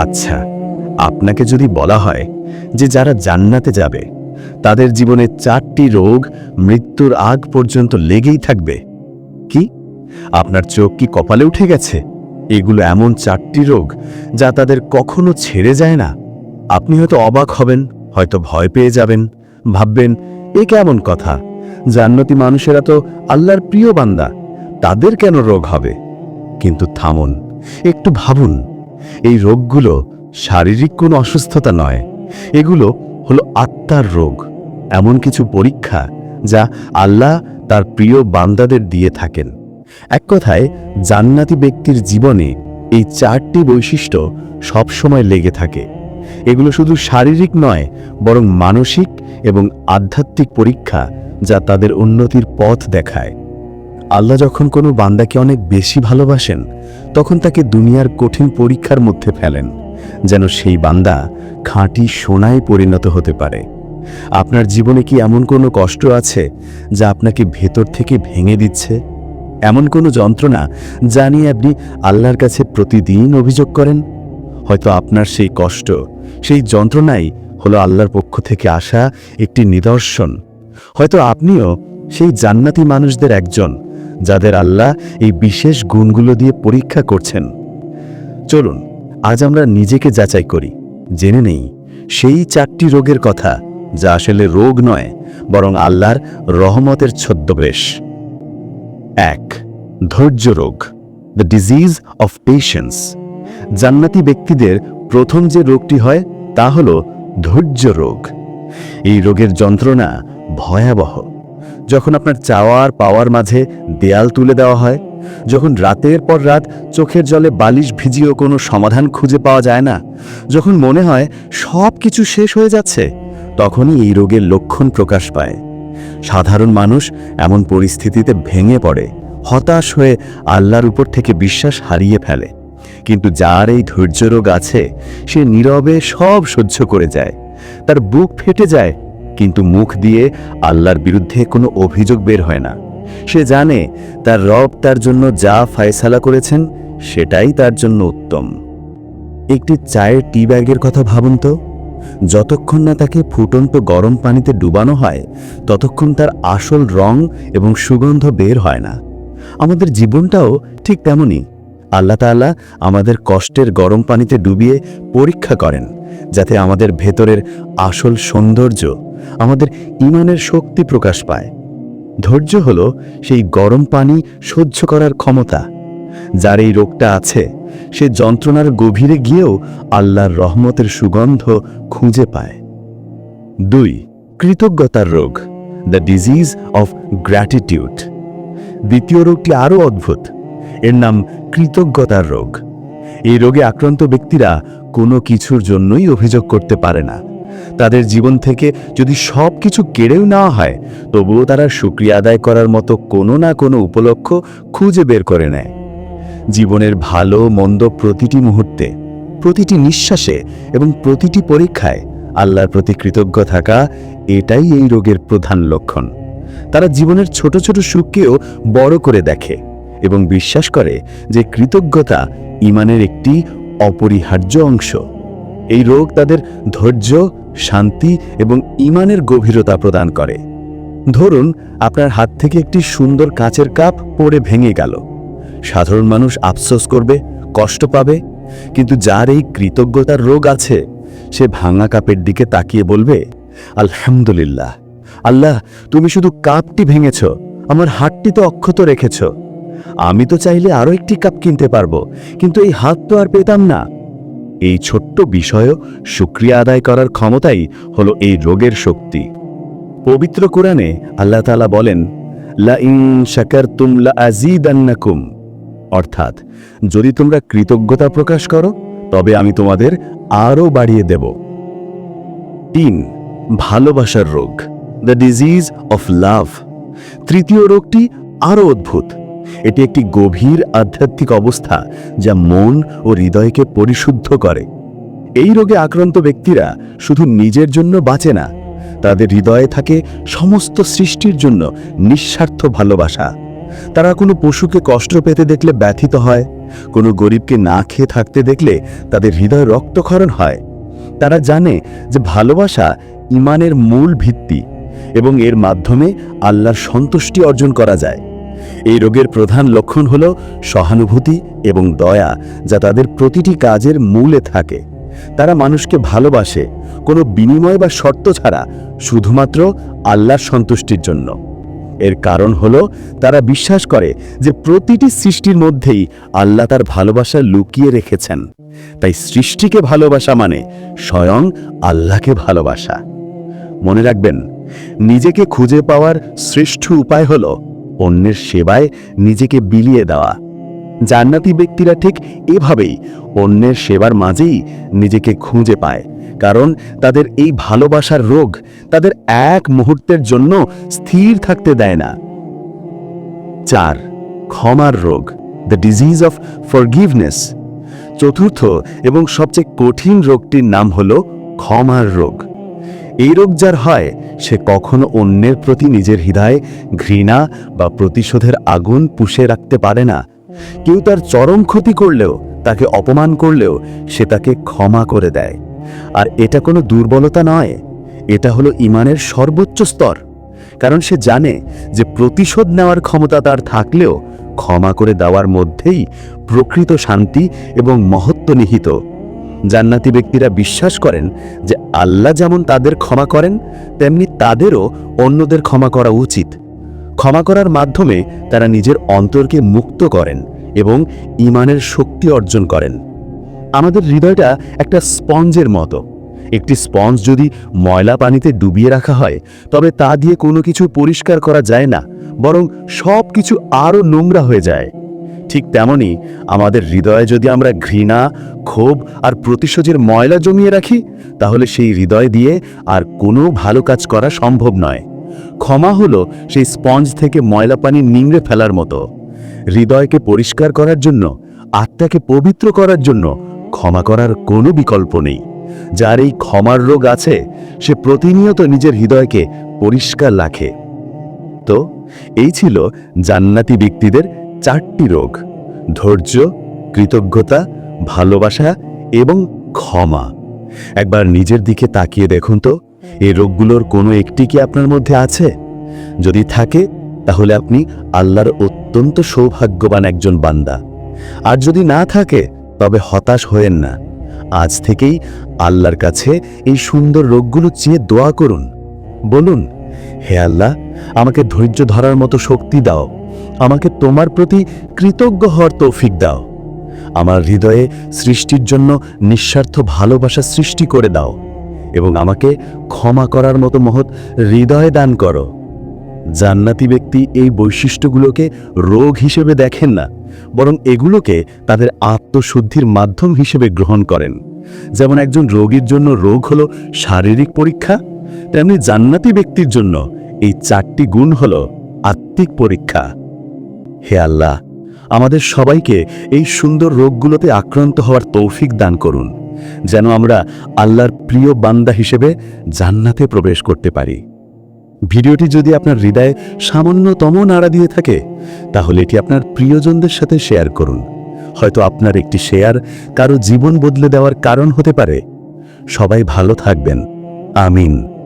আচ্ছা আপনাকে যদি বলা হয় যে যারা জান্নাতে যাবে, তাদের জীবনে চারটি রোগ মৃত্যুর আগ পর্যন্ত লেগেই থাকবে। কি? আপনার চোখ কি কপালে উঠে গেছে? এগুলো এমন চারটি রোগ যা তাদের কখনো ছেড়ে যায় না। আপনি হয়তো অবাক হবেন, হয়তো ভয় পেয়ে যাবেন, ভাববেন, এ কেমন কথা? জান্নতি মানুষেরা তো আল্লাহর প্রিয় বান্দা, তাদের কেন রোগ হবে? কিন্তু থামুন একটু ভাবুন, এই রোগগুলো শারীরিক কোনো অসুস্থতা নয়, এগুলো হলো আত্মার রোগ, এমন কিছু পরীক্ষা যা আল্লাহ তার প্রিয় বান্দাদের দিয়ে থাকেন। এক কথায়, জান্নাতি ব্যক্তির জীবনে এই চারটি বৈশিষ্ট্য সবসময় লেগে থাকে। এগুলো শুধু শারীরিক নয়, বরং মানসিক এবং আধ্যাত্মিক পরীক্ষা যা তাদের উন্নতির পথ দেখায়। আল্লাহ যখন কোনো বান্দাকে অনেক বেশি ভালোবাসেন তখন তাকে দুনিয়ার কঠিন পরীক্ষার মধ্যে ফেলেন, যেন সেই বান্দা খাঁটি সোনায় পরিণত হতে পারে। আপনার জীবনে কি এমন কোনো কষ্ট আছে যা আপনাকে ভেতর থেকে ভেঙে দিচ্ছে? এমন কোনো যন্ত্রণা যা নিয়ে আপনি আল্লাহর কাছে প্রতিদিন অভিযোগ করেন? হয়তো আপনার সেই কষ্ট, সেই যন্ত্রণাই হলো আল্লাহর পক্ষ থেকে আসা একটি নিদর্শন। হয়তো আপনিও সেই জান্নাতি মানুষদের একজন যাদের আল্লাহ এই বিশেষ গুণগুলো দিয়ে পরীক্ষা করছেন। চলুন, আজ আমরা নিজেকে যাচাই করি। জেনে নেই, সেই চারটি রোগের কথা, যা আসলে রোগ নয়, বরং আল্লাহর রহমতের ছদ্মবেশ। এক, ধৈর্য রোগ দ্য ডিজিজ অফ পেশেন্স জান্নাতি ব্যক্তিদের প্রথম যে রোগটি হয়, তা হল ধৈর্য রোগ। এই রোগের যন্ত্রণা ভয়াবহ। যখন আপনার চাওয়ার পাওয়ার মাঝে দেয়াল তুলে দেওয়া হয়, যখন রাতের পর রাত চোখের জলে বালিশ ভিজিয়েও কোনো সমাধান খুঁজে পাওয়া যায় না, যখন মনে হয় সব কিছু শেষ হয়ে যাচ্ছে, তখনই এই রোগের লক্ষণ প্রকাশ পায়। সাধারণ মানুষ এমন পরিস্থিতিতে ভেঙে পড়ে, হতাশ হয়ে আল্লাহর উপর থেকে বিশ্বাস হারিয়ে ফেলে। কিন্তু যার এই ধৈর্য রোগ আছে, সে নীরবে সব সহ্য করে যায়, তার বুক ফেটে যায় কিন্তু মুখ দিয়ে আল্লাহর বিরুদ্ধে কোনো অভিযোগ বের হয় না। সে জানে তার রব তার জন্য যা ফায়সালা করেছেন, সেটাই তার জন্য উত্তম। একটি চায়ের টি ব্যাগের কথা ভাবুন তো। যতক্ষণ না তাকে ফুটন্ত গরম পানিতে ডুবানো হয়, ততক্ষণ তার আসল রং এবং সুগন্ধ বের হয় না। আমাদের জীবনটাও ঠিক তেমনই। আল্লাহ তাআলা আমাদের কষ্টের গরম পানিতে ডুবিয়ে পরীক্ষা করেন, যাতে আমাদের ভেতরের আসল সৌন্দর্য, আমাদের ইমানের শক্তি প্রকাশ পায়। ধৈর্য হলো সেই গরম পানি সহ্য করার ক্ষমতা, যার এই রোগটা আছে, সে যন্ত্রণার গভীরে গিয়েও আল্লাহর রহমতের সুগন্ধ খুঁজে পায়। দুই, কৃতজ্ঞতার রোগ দ্য ডিজিজ অফ গ্র্যাটিটিউড দ্বিতীয় রোগটি আরও অদ্ভুত এর নাম কৃতজ্ঞতার রোগ। এই রোগে আক্রান্ত ব্যক্তিরা কোনো কিছুর জন্যই অভিযোগ করতে পারে না। তাদের জীবন থেকে যদি সব কিছু কেড়েও নেওয়া হয়, তবুও তারা সুক্রিয়া আদায় করার মতো কোনো না কোনো উপলক্ষ খুঁজে বের করে নেয়। জীবনের ভালো, মন্দ প্রতিটি মুহূর্তে, প্রতিটি নিঃশ্বাসে এবং প্রতিটি পরীক্ষায় আল্লাহর প্রতি কৃতজ্ঞ থাকা এটাই এই রোগের প্রধান লক্ষণ। তারা জীবনের ছোট ছোট সুখকেও বড় করে দেখে। এবং বিশ্বাস করে যে কৃতজ্ঞতা ইমানের একটি অপরিহার্য অংশ। এই রোগ তাদের ধৈর্য, শান্তি এবং ইমানের গভীরতা প্রদান করে। ধরুন, আপনার হাত থেকে একটি সুন্দর কাচের কাপ পড়ে ভেঙে গেল। সাধারণ মানুষ আফসোস করবে, কষ্ট পাবে, কিন্তু যার এই কৃতজ্ঞতার রোগ আছে, সে ভাঙা কাপের দিকে তাকিয়ে বলবে, আলহামদুলিল্লাহ। আল্লাহ, তুমি শুধু কাপটি ভেঙেছ, আমার হাতটি তো অক্ষত রেখেছ। আমি তো চাইলে আরও একটি কাপ কিনতে পারব, কিন্তু এই হাত তো আর পেতাম না। এই ছোট্ট বিষয়ও সুক্রিয়া আদায় করার ক্ষমতাই হলো এই রোগের শক্তি। পবিত্র কোরআনে আল্লাহ তাআলা বলেন লা ইন শাকারতুম লা আজিদান্নাকুম অর্থাৎ, যদি তোমরা কৃতজ্ঞতা প্রকাশ করো, তবে আমি তোমাদের আরও বাড়িয়ে দেব। তিন, ভালোবাসার রোগ, দ্য ডিজিজ অফ লাভ। তৃতীয় রোগটি আরও অদ্ভুত এটি একটি গভীর আধ্যাত্মিক অবস্থা যা মন ও হৃদয়কে পরিশুদ্ধ করে। এই রোগে আক্রান্ত ব্যক্তিরা শুধু নিজের জন্য বাঁচে না, তাদের হৃদয়ে থাকে সমস্ত সৃষ্টির জন্য নিঃস্বার্থ ভালোবাসা। তারা কোনো পশুকে কষ্ট পেতে দেখলে ব্যথিত হয়, কোনো গরিবকে না খেয়ে থাকতে দেখলে তাদের হৃদয় রক্তক্ষরণ হয়। তারা জানে যে ভালোবাসা ইমানের মূল ভিত্তি এবং এর মাধ্যমে আল্লাহর সন্তুষ্টি অর্জন করা যায়। এই রোগের প্রধান লক্ষণ হল সহানুভূতি এবং দয়া, যা তাদের প্রতিটি কাজের মূলে থাকে। তারা মানুষকে ভালোবাসে, কোনো বিনিময় বা শর্ত ছাড়া, শুধুমাত্র আল্লাহর সন্তুষ্টির জন্য। এর কারণ হল, তারা বিশ্বাস করে যে প্রতিটি সৃষ্টির মধ্যেই আল্লাহ তার ভালোবাসা লুকিয়ে রেখেছেন। তাই সৃষ্টিকে ভালোবাসা মানে স্বয়ং আল্লাহকে ভালোবাসা। মনে রাখবেন, নিজেকে খুঁজে পাওয়ার শ্রেষ্ঠ উপায় হল অন্যের সেবায় নিজেকে বিলিয়ে দেওয়া। জান্নাতি ব্যক্তিরা ঠিক এভাবেই অন্যের সেবার মাঝেই নিজেকে খুঁজে পায়, কারণ তাদের এই ভালোবাসার রোগ তাদের এক মুহূর্তের জন্য স্থির থাকতে দেয় না। চার, ক্ষমার রোগ দ্য ডিজিজ অফ ফরগিভনেস চতুর্থ এবং সবচেয়ে কঠিন রোগটির নাম হল ক্ষমার রোগ। এই রোগ যার হয়, সে কখনো অন্যের প্রতি নিজের হৃদয়ে ঘৃণা বা প্রতিশোধের আগুন পুষে রাখতে পারে না। কেউ তার চরম ক্ষতি করলেও, তাকে অপমান করলেও, সে তাকে ক্ষমা করে দেয়। আর এটা কোনো দুর্বলতা নয়, এটা হলো ইমানের সর্বোচ্চ স্তর। কারণ সে জানে যে প্রতিশোধ নেওয়ার ক্ষমতা তার থাকলেও, ক্ষমা করে দেওয়ার মধ্যেই প্রকৃত শান্তি এবং মহত্ব নিহিত। জান্নাতি ব্যক্তিরা বিশ্বাস করেন যে আল্লাহ যেমন তাদের ক্ষমা করেন, তেমনি তাদেরও অন্যদের ক্ষমা করা উচিত। ক্ষমা করার মাধ্যমে তারা নিজের অন্তরকে মুক্ত করেন এবং ইমানের শক্তি অর্জন করেন। আমাদের হৃদয়টা একটা স্পঞ্জের মতো। একটি স্পঞ্জ যদি ময়লা পানিতে ডুবিয়ে রাখা হয়, তবে তা দিয়ে কোনো কিছু পরিষ্কার করা যায় না, বরং সব কিছু আরও নোংরা হয়ে যায়। ঠিক তেমনি আমাদের হৃদয়ে যদি আমরা ঘৃণা, ক্ষোভ আর প্রতিশোধের ময়লা জমিয়ে রাখি, তাহলে সেই হৃদয় দিয়ে আর কোনো ভালো কাজ করা সম্ভব নয়। ক্ষমা হলো সেই স্পঞ্জ থেকে ময়লা পানি নিংড়ে ফেলার মতো। হৃদয়কে পরিষ্কার করার জন্য, আত্মাকে পবিত্র করার জন্য ক্ষমা করার কোনো বিকল্প নেই। যার এই ক্ষমার রোগ আছে, সে প্রতিনিয়ত নিজের হৃদয়কে পরিষ্কার রাখে। তো, এই ছিল জান্নাতি ব্যক্তিদের চারটি রোগ, ধৈর্য, কৃতজ্ঞতা, ভালোবাসা এবং ক্ষমা। একবার নিজের দিকে তাকিয়ে দেখুন তো, এই রোগগুলোর কোনো একটি কি আপনার মধ্যে আছে? যদি থাকে, তাহলে আপনি আল্লাহর অত্যন্ত সৌভাগ্যবান একজন বান্দা। আর যদি না থাকে, তবে হতাশ হয়েন না। আজ থেকেই আল্লাহর কাছে এই সুন্দর রোগগুলো চেয়ে দোয়া করুন। বলুন, হে আল্লাহ, আমাকে ধৈর্য ধরার মতো শক্তি দাও। আমাকে তোমার প্রতি কৃতজ্ঞ হওয়ার তৌফিক দাও। আমার হৃদয়ে সৃষ্টির জন্য নিঃস্বার্থ ভালোবাসা সৃষ্টি করে দাও এবং আমাকে ক্ষমা করার মতো মহৎ হৃদয় দান করো। জান্নাতি ব্যক্তি এই বৈশিষ্ট্যগুলোকে রোগ হিসেবে দেখেন না, বরং এগুলোকে তাদের আত্মশুদ্ধির মাধ্যম হিসেবে গ্রহণ করেন। যেমন একজন রোগীর জন্য রোগ হলো শারীরিক পরীক্ষা, তেমনি জান্নাতি ব্যক্তির জন্য এই চারটি গুণ হল আত্মিক পরীক্ষা। হে আল্লাহ, আমাদের সবাইকে এই সুন্দর রোগগুলোতে আক্রান্ত হওয়ার তৌফিক দান করুন, যেন আমরা আল্লাহর প্রিয় বান্দা হিসেবে জান্নাতে প্রবেশ করতে পারি। ভিডিওটি যদি আপনার হৃদয়ে সামান্যতম নাড়া দিয়ে থাকে, তাহলে এটি আপনার প্রিয়জনদের সাথে শেয়ার করুন। হয়তো আপনার একটি শেয়ার কারও জীবন বদলে দেওয়ার কারণ হতে পারে। সবাই ভালো থাকবেন। আমিন।